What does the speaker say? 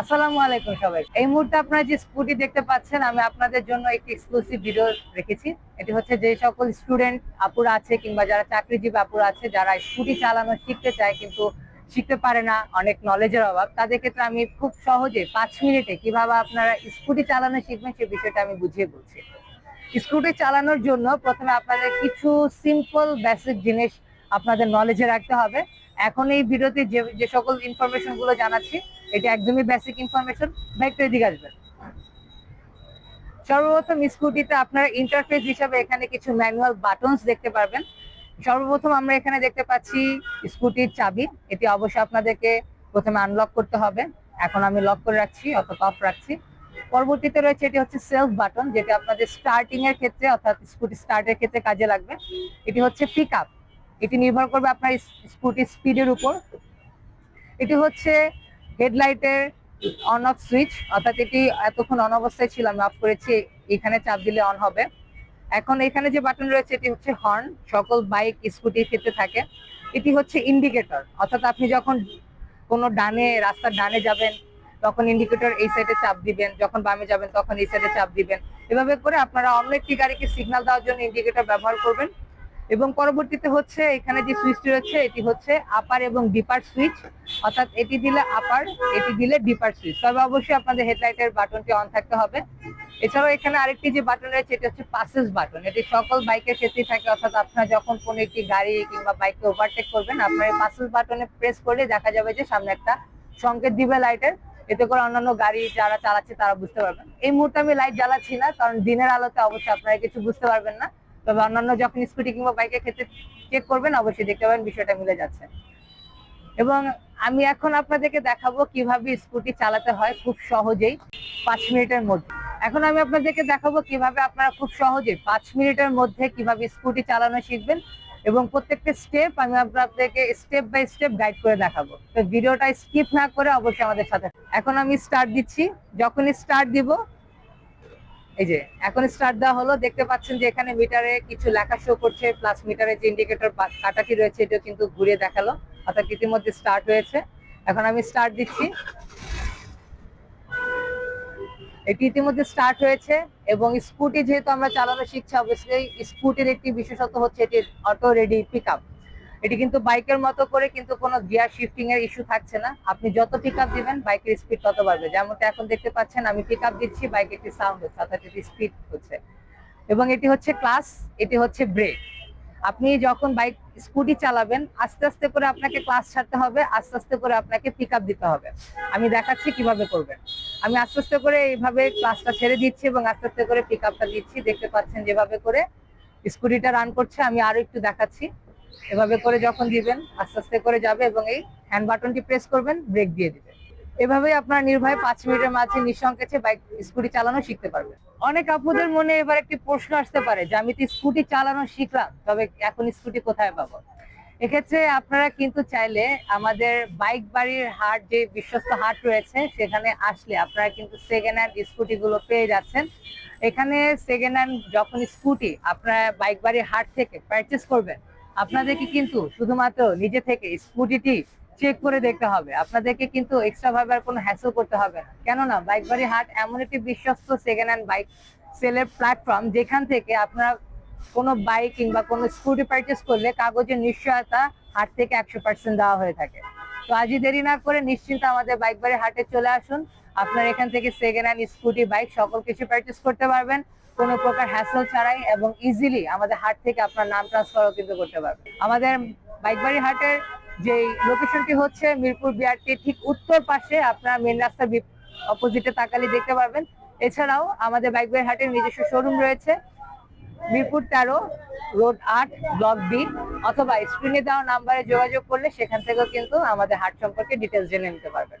আসসালামু আলাইকুম সবাই। এই মুহূর্তে আপনারা যে স্কুটি দেখতে পাচ্ছেন, আমি আপনাদের জন্য একটি এক্সক্লুসিভ ভিডিও রেখেছি। এটি হচ্ছে যে সকল স্টুডেন্ট আপুরা আছে কিংবা যারা চাকরিজীবী আপুরা আছে, যারা স্কুটি চালানো শিখতে চায় কিন্তু শিখতে পারে না, অনেক নলেজের অভাব। তাদের ক্ষেত্রে আমি খুব সহজে পাঁচ মিনিটে কীভাবে আপনারা স্কুটি চালানো শিখবেন সে বিষয়টা আমি বুঝিয়ে বলছি। স্কুটি চালানোর জন্য প্রথমে আপনাদের কিছু সিম্পল বেসিক জিনিস আপনাদের নলেজে রাখতে হবে। এখন এই ভিডিওতে যে যে সকল ইনফরমেশনগুলো জানাচ্ছি এটা একদমই বেসিক ইনফরমেশন ভাই এদিকে আসবেন। সর্বপ্রথম স্কুটিতে আপনারা ইন্টারফেস হিসাবে এখানে কিছু ম্যানুয়াল বাটনস দেখতে পারবেন। সর্বপ্রথম আমরা এখানে দেখতে পাচ্ছি স্কুটির চাবি। এটি অবশ্যই আপনাদেরকে প্রথমে আনলক করতে হবে। এখন আমি লক করে রাখছি অর্থাৎ অফ রাখছি। পরবর্তীতে রয়েছে, এটি হচ্ছে সেলফ বাটন যেটা আপনাদের স্টার্টিং এর ক্ষেত্রে অর্থাৎ স্কুটি স্টার্টের ক্ষেত্রে কাজে লাগবে। এটি হচ্ছে পিক আপ এটি নির্ভর করবে আপনার স্কুটির স্পিডের উপর। এটি হচ্ছে হেডলাইটের অন অফ সুইচ অর্থাৎ এটি এতক্ষণ অন অবস্থায় ছিল, আমি অফ করেছি, এখানে চাপ দিলে অন হবে। এখন এখানে যে বাটন রয়েছে, এটি হচ্ছে হর্ন সকল বাইক স্কুটির ক্ষেত্রে থাকে। এটি হচ্ছে ইন্ডিকেটর অর্থাৎ আপনি যখন কোনো ডানে, রাস্তার ডানে যাবেন, তখন ইন্ডিকেটর এই সাইডে চাপ দিবেন, যখন বামে যাবেন, তখন এই সাইডে চাপ দিবেন। এভাবে করে আপনারা অন্য একটি গাড়িকে সিগন্যাল দেওয়ার জন্য ইন্ডিকেটর ব্যবহার করবেন। এবং পরবর্তীতে হচ্ছে এখানে যে সুইচটি রয়েছে, এটি হচ্ছে আপার এবং ডিপার সুইচ অর্থাৎ এটি দিলে আপার এটি দিলে ডিপার সুইচ তবে অবশ্যই আপনাদের হেডলাইটের বাটনটি অন থাকতে হবে। এছাড়াও এখানে আরেকটি যে বাটন রয়েছে, এটি হচ্ছে পাসেস বাটন এটি সকল বাইকের ক্ষেত্রেই থাকে, অর্থাৎ আপনার যখন কোনো একটি গাড়ি কিংবা বাইককে ওভারটেক করবেন, আপনার এই পাসেস বাটনে প্রেস করলে দেখা যাবে যে সামনে একটা সংকেত দিবে লাইটের এতে করে অন্যান্য গাড়ি যারা চালাচ্ছে, তারা বুঝতে পারবেন। এই মুহূর্তে আমি লাইট জ্বালাচ্ছি না, কারণ দিনের আলোতে অবশ্যই আপনারা কিছু বুঝতে পারবেন না। তবে অন্যান্য যখন স্কুটি কিংবা বাইকের ক্ষেত্রে চেক করবেন, অবশ্যই দেখতে পাবেন বিষয়টা মিলে যাচ্ছে। এবং আমি এখন আপনাদেরকে দেখাবো কীভাবে স্কুটি চালাতে হয় খুব সহজেই পাঁচ মিনিটের মধ্যে। এখন আমি আপনাদেরকে দেখাবো কীভাবে আপনারা খুব সহজে পাঁচ মিনিটের মধ্যে কীভাবে স্কুটি চালানো শিখবেন এবং প্রত্যেকটা স্টেপ আমি আপনাদেরকে স্টেপ বাই স্টেপ গাইড করে দেখাবো। তো ভিডিওটা স্কিপ না করে অবশ্যই আমাদের সাথে এখন আমি স্টার্ট দিচ্ছি। যখনই স্টার্ট দিব এই যে, এখন স্টার্ট দেওয়া হলো, দেখতে পাচ্ছেন যে এখানে মিটারে কিছু লেখা শো করছে প্লাস মিটারে যে ইন্ডিকেটর কাটাটি রয়েছে এটা কিন্তু ঘুরিয়ে দেখাল। অর্থাৎ ইতিমধ্যে স্টার্ট হয়েছে। এখন আমি স্টার্ট দিচ্ছি। এটি ইতিমধ্যে স্টার্ট হয়েছে এবং স্কুটি যেহেতু আমরা চালানো শিখছি অবশ্যই স্কুটির একটি বিশেষত্ব হচ্ছে এটি অটো রেডি পিক এটি কিন্তু বাইকের মতো করে কিন্তু কোনো গিয়ার শিফটিং এর ইস্যু থাকছে না। আপনি যত পিক আপ দিবেন, বাইকের স্পিড তত বাড়বে। যেমনটা এখন দেখতে পাচ্ছেন, আমি পিক আপ দিচ্ছি বাইকের একটি সাউন্ড হচ্ছে, অর্থাৎ এটি স্পিড হচ্ছে। এবং এটি হচ্ছে ক্লাস এটি হচ্ছে ব্রেক আপনি যখন বাইক স্কুটি চালাবেন, আস্তে আস্তে করে আপনাকে ক্লাস ছাড়তে হবে, আস্তে আস্তে করে আপনাকে পিক আপ দিতে হবে। আমি দেখাচ্ছি কীভাবে করবেন। আমি আস্তে আস্তে করে এইভাবে ক্লাসটা ছেড়ে দিচ্ছি এবং আস্তে আস্তে করে পিক আপটা দিচ্ছি। দেখতে পাচ্ছেন যেভাবে করে স্কুটিটা রান করছে, আমি আরও একটু দেখাচ্ছি। এভাবে করে যখন দিবেন, আস্তে আস্তে করে যাবে এবং এই হ্যান্ড বাটনটি প্রেস করবেন ব্রেক দিয়ে দিবেন। এভাবেই আপনারা নির্ভয়ে পাঁচ মিনিটের মাঝে নিঃসংকেতে বাইক স্কুটি চালানো শিখতে পারবেন। অনেক আপুদের মনে এবার একটি প্রশ্ন আসতে পারে যে, আমি তো স্কুটি চালানো শিখলাম? তবে এখন স্কুটি কোথায় পাবো? এক্ষেত্রে আপনারা কিন্তু চাইলে আমাদের বাইক বাড়ির হাট, যে বিশ্বস্ত হাট রয়েছে, সেখানে আসলে আপনারা কিন্তু সেকেন্ড হ্যান্ড স্কুটি গুলো পেয়ে যাচ্ছেন। এখানে সেকেন্ড হ্যান্ড যখন স্কুটি আপনারা বাইক বাড়ির হাট থেকে পারচেস করবেন আপনাদেরকে কিন্তু শুধুমাত্র নিজে থেকে স্কুটিটি চেক করে দেখতে হবে। আপনাদেরকে কিন্তু এক্সট্রা ভাবে আর কোনো হ্যাসেল করতে হবে না। কেননা বাইক বাড়ি হাট এমন একটি বিশ্বস্ত সেকেন্ড হ্যান্ড বাইক সেলের প্ল্যাটফর্ম যেখান থেকে আপনারা কোনো বাইক কিংবা কোনো স্কুটি পারচেস করলে কাগজের নিশ্চয়তা হাট থেকে একশো পার্সেন্ট দেওয়া হয়ে থাকে। তো আজই দেরি না করে নিশ্চিন্ত আমাদের বাইক বাড়ি হাটে চলে আসুন। আপনার এখান থেকে সেকেন্ড হ্যান্ড স্কুটি বাইক সকল কিছু পারচেস করতে পারবেন। কোনো প্রকার হ্যাসেল ছাড়াই এবং ইজিলি আমাদের হাট থেকে আপনার নাম ট্রান্সফারও কিন্তু করতে পারবেন। আমাদের বাইকবাড়ি হাটের যে লোকেশনটি হচ্ছে মিরপুর বিআরটি ঠিক উত্তর পাশে আপনার মেন রাস্তার অপোজিটে তাকালে দেখতে পারবেন। এছাড়াও আমাদের বাইকবাড়ি হাটের নিজস্ব শোরুম রয়েছে। মিরপুর তেরো, রোড আট ব্লক বি অথবা স্ক্রিনে দেওয়া নাম্বারে যোগাযোগ করলে সেখান থেকেও কিন্তু আমাদের হাট সম্পর্কে ডিটেলস জেনে নিতে পারবেন।